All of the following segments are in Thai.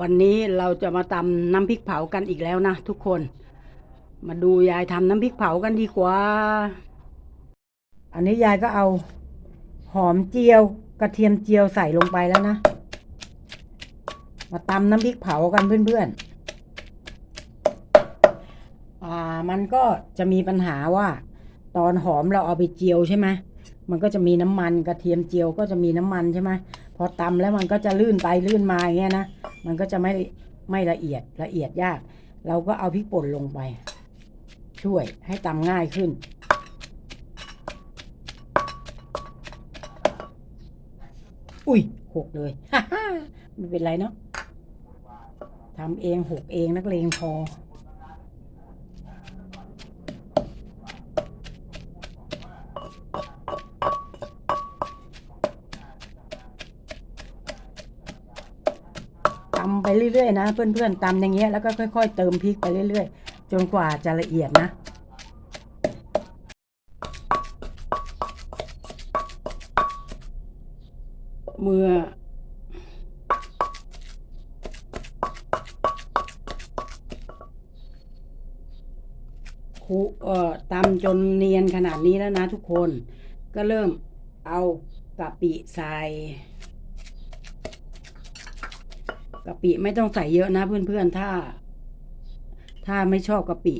วันนี้เราจะมาตำน้ำพริกเผากันอีกแล้วนะทุกคน มาดูยายทำน้ำพริกเผากันดีกว่า อันนี้ยายก็เอาหอมเจียวกระเทียมเจียวใส่ลงไปแล้วนะ มาตำน้ำพริกเผากันเพื่อนๆ อ่ามันก็จะมีปัญหาว่า ตอนหอมเราเอาไปเจียวใช่ไหมมันก็จะมีน้ำมันกระเทียมเจียวก็จะมีน้ำมันใช่ไหม พอตำแล้วมันก็จะลื่นไปลื่นมาอย่างเงี้ยนะมันก็จะไม่ไม่ละเอียดละเอียดยาก เราก็เอาพริกป่นลงไป ช่วยให้ตำง่ายขึ้น อุ้ยหกเลยไม่เป็นไรเนาะทำเองหกเองนักเลงพอ เรื่อยๆนะเพื่อนๆตำอย่างเงี้ยแล้วก็ค่อย ๆ เติมพริกไปเรื่อย ๆ จนกว่าจะละเอียดนะเมื่อครูเอ่อตำจนเนียนขนาดนี้แล้วนะทุกคน ก็เริ่มเอากะปิใส่ กะปิไม่ต้องใส่เยอะนะเพื่อนๆ ถ้า ถ้าไม่ชอบกะปิ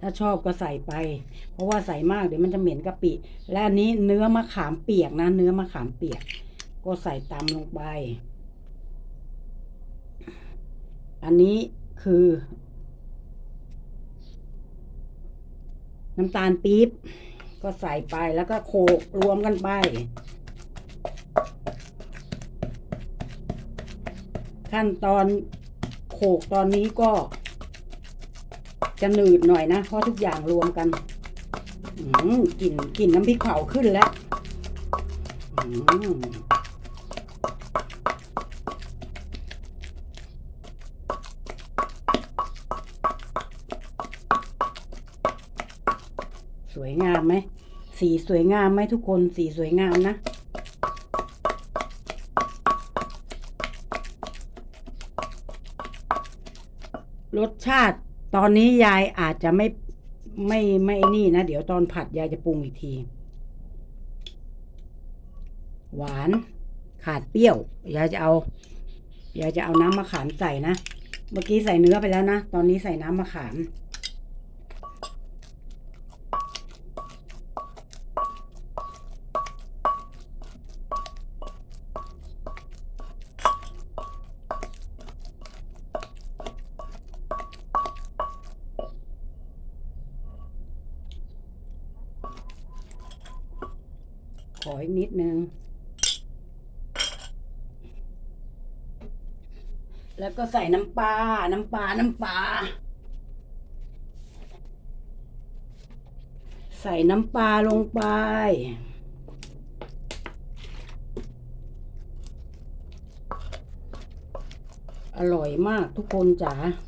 ถ้าชอบก็ใส่ไป เพราะว่าใส่มากเดี๋ยวมันจะเหม็นกะปิ และอันนี้เนื้อมะขามเปียกนะ เนื้อมะขามเปียก ก็ใส่ตำลงไป อันนี้คือ น้ำตาลปี๊บก็ใส่ไปแล้วก็โขกรวมกันไป ขั้นตอนโขกตอนนี้ก็จะหนืดหน่อยนะ เพราะทุกอย่างรวมกันอืมกลิ่นกลิ่นน้ำพริกเผาขึ้นแล้วสวยงามไหม สีสวยงามไหมทุกคน สีสวยงามนะ รสชาติตอนนี้ยายอาจจะไม่ไม่ไม่นี่นะ เดี๋ยวตอนผัดยายจะปรุงอีกที หวานขาดเปรี้ยวยายจะเอายายจะเอาน้ำมะขามใส่นะ เมื่อกี้ใส่เนื้อไปแล้วนะ ตอนนี้ใส่น้ำมะขาม ออีกนิดนึง แล้วก็ใส่น้ำปลา น้ำปลา น้ำปลา ใส่น้ำปลาลงไป อร่อยมากทุกคนจ๋า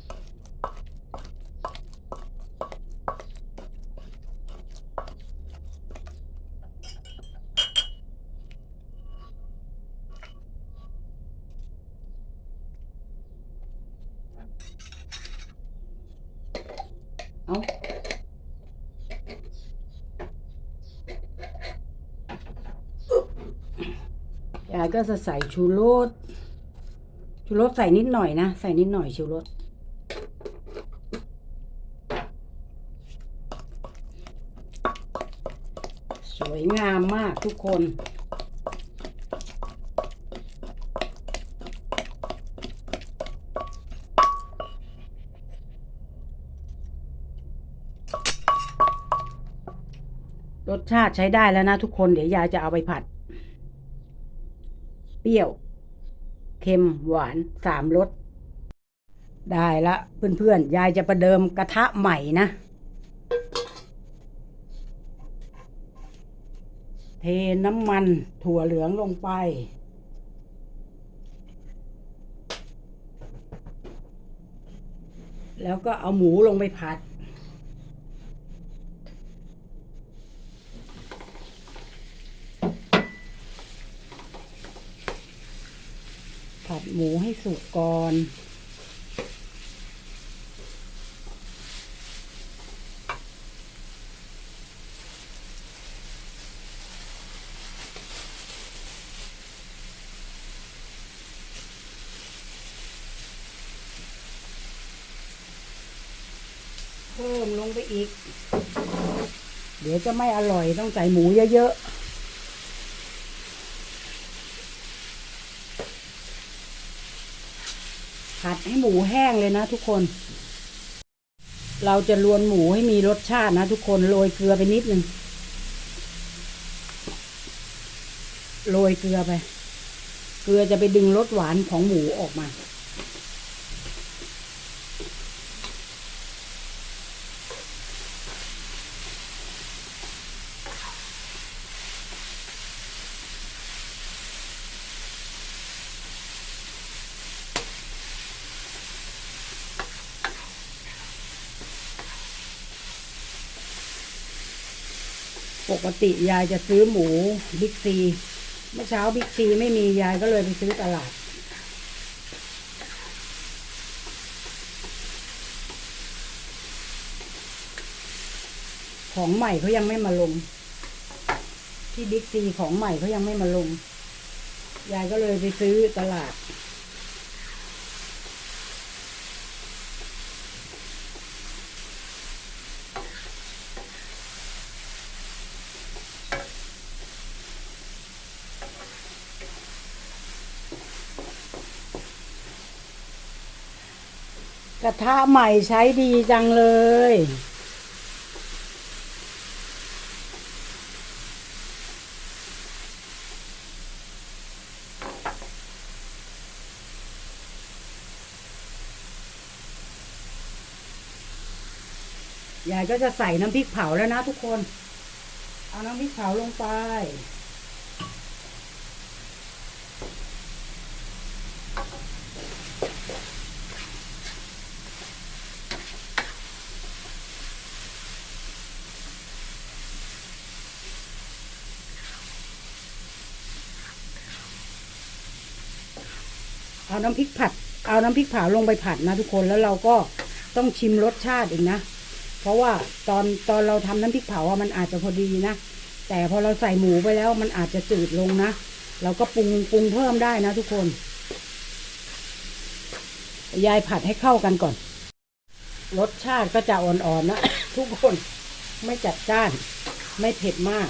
เอา ยายก็จะใส่ชูรสชูรสใส่นิดหน่อยนะ ใส่นิดหน่อยชูรสสวยงามมากทุกคนรสชาติใช้ได้แล้วนะทุกคนเดี๋ยวยายจะเอาไปผัด เปรี้ยว เค็ม หวานสามรส ได้ละเพื่อนๆ ยายจะประเดิมกระทะใหม่นะ เทน้ำมันถั่วเหลืองลงไป แล้วก็เอาหมูลงไปผัด ผัดหมูให้สุกก่อนเพิ่มลงไปอีก เดี๋ยวจะไม่อร่อยต้องใส่หมูเยอะๆ ให้หมูแห้งเลยนะทุกคน เราจะลวนหมูให้มีรสชาตินะทุกคนโรยเกลือไปนิดนึงโรยเกลือไป เกลือจะไปดึงรสหวานของหมูออกมา ปกติยายจะซื้อหมูบิ๊กซี เมื่อเช้าบิ๊กซีไม่มียายก็เลยไปซื้อตลาด ของใหม่เขายังไม่มาลง ที่บิ๊กซีของใหม่เขายังไม่มาลง ยายก็เลยไปซื้อตลาด กระทะใหม่ใช้ดีจังเลย ยายก็จะใส่น้ำพริกเผาแล้วนะทุกคน เอาน้ำพริกเผาลงไป เอาน้ำพริกผัด เอาน้ำพริกเผาลงไปผัดนะทุกคนแล้วเราก็ต้องชิมรสชาติอีกนะ เพราะว่าตอนตอนเราทำน้ำพริกเผาอะมันอาจจะพอดีนะ แต่พอเราใส่หมูไปแล้วมันอาจจะจืดลงนะ เราก็ปรุงปรุงเพิ่มได้นะทุกคน ยายผัดให้เข้ากันก่อน รสชาติก็จะอ่อนๆนะ ทุกคนไม่จัดจ้าน ไม่เผ็ดมาก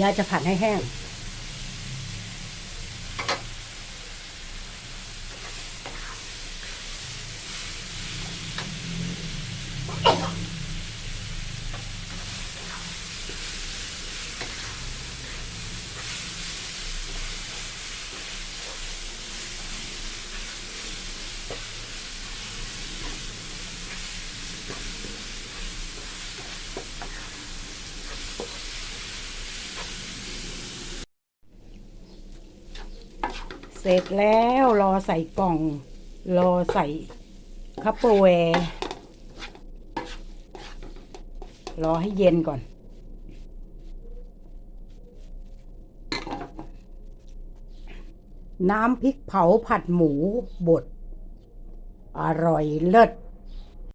ยายจะผัดให้แห้ง เสร็จแล้วรอใส่กล่อง รอใส่คัพเปอร์แวร์รอให้เย็นก่อน น้ำพริกเผาผัดหมูบด อร่อยเลิศ